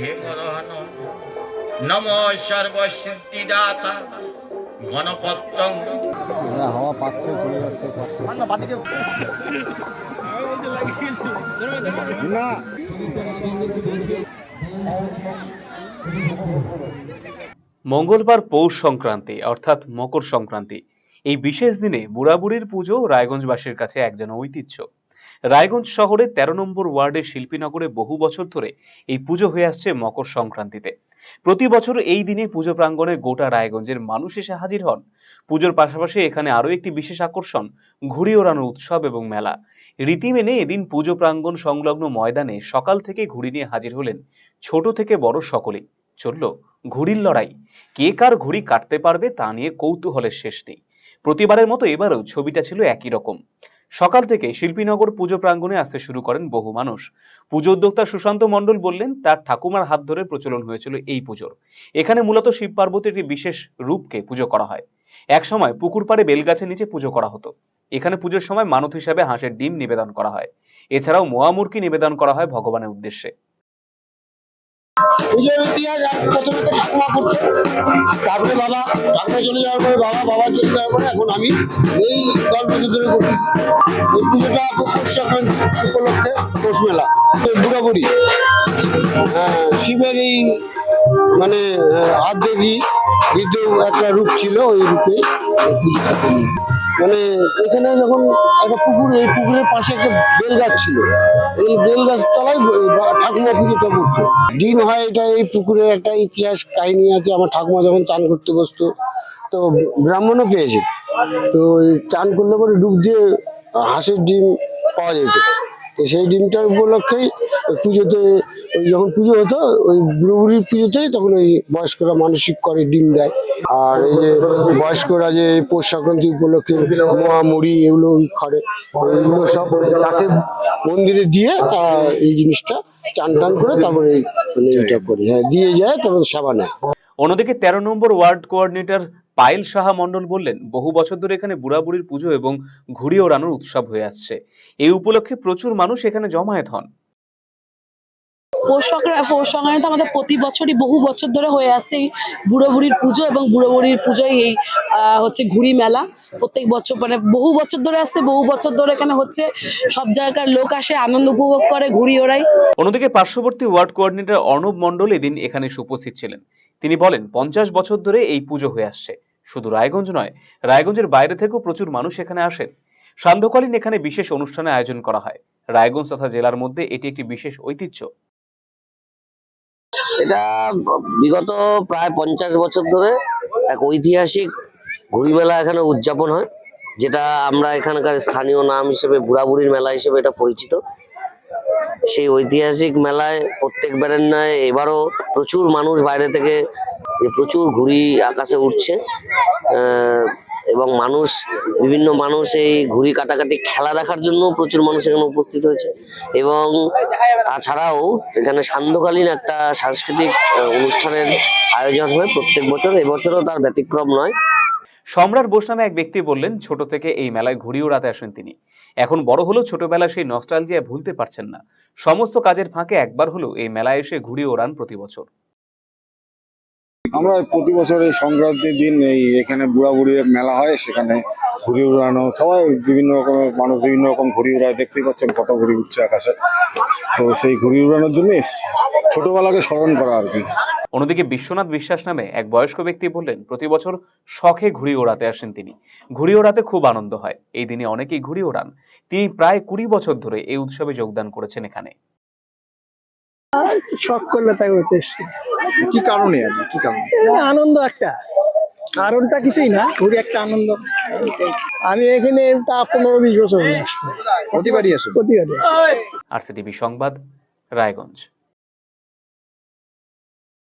হেমরহন নম সর্বসিদ্ধিদাতা গণপত্যং। হাওয়া পাচ্ছে চলে যাচ্ছে না মঙ্গলবার পৌষ সংক্রান্তি অর্থাৎ মকর সংক্রান্তি। এই বিশেষ দিনে বুড়াবুড়ির পুজো রায়গঞ্জবাসীর কাছে একজন ঐতিহ্য। রায়গঞ্জ শহরে তেরো নম্বর ওয়ার্ডের শিল্পীনগরে বহু বছর ধরে এই পুজো হয়ে আসছে মকর সংক্রান্তিতে। প্রতি বছর এই দিনে পুজো প্রাঙ্গণে গোটা রায়গঞ্জের মানুষ এসে হাজির হন। পুজোর পাশাপাশি এখানে আরও একটি বিশেষ আকর্ষণ, ঘুড়ি ওড়ানোর উৎসব এবং মেলা। রীতি মেনে এদিন পুজো প্রাঙ্গণ সংলগ্ন ময়দানে সকাল থেকে ঘুড়ি নিয়ে হাজির হলেন ছোট থেকে বড় সকলেই। চলল ঘুড়ির লড়াই। কে কার ঘুড়ি কাটতে পারবে তা নিয়ে কৌতূহলের শেষ নেই। প্রতিবারের মতো এবারও ছবিটা ছিল একই রকম। সকাল থেকে শিল্পীনগর পুজো প্রাঙ্গণে আসতে শুরু করেন বহু মানুষ। পুজো উদ্যোক্তা সুশান্ত মণ্ডল বললেন, তার ঠাকুমার হাত ধরে প্রচলন হয়েছিল এই পুজোর। এখানে মূলত শিব পার্বতীর একটি বিশেষ রূপকে পুজো করা হয়। একসময় পুকুর পাড়ে বেলগাছের নিচে পুজো করা হতো। এখানে পুজোর সময় মানত হিসাবে হাঁসের ডিম নিবেদন করা হয়। এছাড়াও মোয়ামুরকি নিবেদন করা হয় ভগবানের উদ্দেশ্যে। তারপরে বাবা ঠাকুমা চলে যাওয়ার পরে বাবা বাবা চলে যাওয়ার পরে এখন আমি এই দশ ধরে এই পুজোটা পৌষ সংক্রান্তি উপলক্ষে পৌষ মেলা তো হ্যাঁ, শিবের এই মানে আর্ধেকই দ্বিতীয় একটা রূপ ছিল ওই রূপে পুজোটা করি। মানে এখানে যখন একটা পুকুর, এই পুকুরের পাশে একটা বেল গাছ ছিল। এই বেল গাছ তলায় ঠাকুমা পুজোটা করতো। দিন হয় এটা, এই পুকুরের একটা ইতিহাস কাহিনী আছে, আমার ঠাকুমা যখন চান করতে বসতো, তো ব্রাহ্মণও পেয়েছে। তো চান করলে পরে ডুব দিয়ে হাঁসের ডিম পাওয়া যেত। তো সেই ডিমটার উপলক্ষেই পুজোতে, ওই যখন পুজো হতো, ওই বুড়োবুড়ির পুজোতে তখন ওই বয়স্করা মানসিক করে ডিম দেয়। আর এই যে বয়স্করা যে পৌষ সংক্রান্তি উপলক্ষে মোয়া মুড়ি এগুলো করে। এগুলো সব তাকে মন্দিরে দিয়ে এই জিনিসটা চান টান করে তারপরে এই মানে এইটা করে। হ্যাঁ দিয়ে যায়, তারপর সেবা নেয়। অন্যদিকে তেরো number ward coordinator Payel Saha Mondal বললেন, বহু বছর ধরে এখানে বুড়াবুড়ির পুজো এবং ঘুড়ি ওড়ানোর উৎসব হয়ে আসছে। এই উপলক্ষে প্রচুর মানুষ এখানে জমায়েত হন। পৌষ সংক্রান্তি পৌষ আমাদের প্রতি বছরই বহু বছর ধরে হয়ে এই বুড়ো বুড়ির পুজো এবং বুড়ো বুড়ির পুজোয় এই হচ্ছে ঘুড়ি মেলা। প্রত্যেক বছর মানে বহু বছর ধরে আসছে বহু বছর ধরে এখানে হচ্ছে সব জায়গার লোক আসে, আনন্দ উপভোগ করে, ঘুড়ি ওড়ায়। অন্যদিকে পার্শ্ববর্তী ওয়ার্ড কোঅর্ডিনেটর অর্ণব মণ্ডল এদিন এখানে উপস্থিত ছিলেন। তিনি বলেন, পঞ্চাশ বছর ধরে এই পুজো হয়ে আসছে। শুধু রায়গঞ্জ নয়, রায়গঞ্জের বাইরে থেকেও প্রচুর মানুষ এখানে আসেন। সান্ধ্যকালীন এখানে বিশেষ অনুষ্ঠানের আয়োজন করা হয়। রায়গঞ্জ তথা জেলার মধ্যে এটি একটি বিশেষ ঐতিহ্য। এটা বিগত প্রায় পঞ্চাশ বছর ধরে এক ঐতিহাসিক ঘুড়ি মেলা এখানে উদযাপন হয়, যেটা আমরা এখানকার স্থানীয় নাম হিসেবে বুড়াবুড়ির মেলা হিসেবে এটা পরিচিত। সেই ঐতিহাসিক মেলায় প্রত্যেকবারের নয় এবারও প্রচুর মানুষ বাইরে থেকে, প্রচুর ঘুড়ি আকাশে উঠছে। এবং মানুষ, বিভিন্ন মানুষ এই ঘুড়ি কাটাকাটি খেলা দেখার জন্য প্রচুর মানুষ এখানে উপস্থিত হয়েছে। এবং তাছাড়াও এখানে সান্ধ্যকালীন একটা সাংস্কৃতিক অনুষ্ঠানের আয়োজন হয় প্রত্যেক বছর। এবছরও তার ব্যতিক্রম নয়। সম্রাট বোস নামে এক ব্যক্তি বললেন, ছোট থেকে এই মেলায় ঘুড়ি ওড়াতে আসেন তিনি। এখন বড় হলেও ছোটবেলায় সেই নস্টালজিয়া ভুলতে পারছেন না। সমস্ত কাজের ফাঁকে একবার হলেও এই মেলায় এসে ঘুড়ি ওড়ান প্রতি বছর। আমরা প্রতি বছর এই সংক্রান্তির দিন এই এখানে বুড়া বুড়ির মেলা হয়, সেখানে ঘুড়ি উড়ানো সবাই বিভিন্ন রকমের মানুষ বিভিন্ন রকম ঘুড়ি উড়ায় দেখতেই পাচ্ছেন কত ঘুড়ি উঠছে আকাশে। তো সেই ঘুড়ি উড়ানোর জন্য। ছোটবেলাকে স্মরণ করা আর কি। অন্যদিকে বিশ্বনাথ বিশ্বাস নামে এক বয়স্ক ব্যক্তি বললেন, প্রতি বছর শখে ঘুড়ি ওড়াতে আসেন তিনি। ঘুড়ি ওড়াতে খুব আনন্দ হয়। এই দিনে অনেকেই ঘুড়ি ওড়ান। তিনি প্রায় কুড়ি বছর ধরে এই উৎসবে যোগদান করেছেন এখানে। শখ করলে তাই উঠতে এসছি কি কারণে আর কি? কারণে? আনন্দ একটা। কারণটা কিছুই না ঘুরে একটা আনন্দ। আমি এখানে তা পনেরো বিশ বছর হয়ে আসছি। প্রতিবারই আসছি প্রতিবারই। আর সিটিভি সংবাদ রায়গঞ্জ।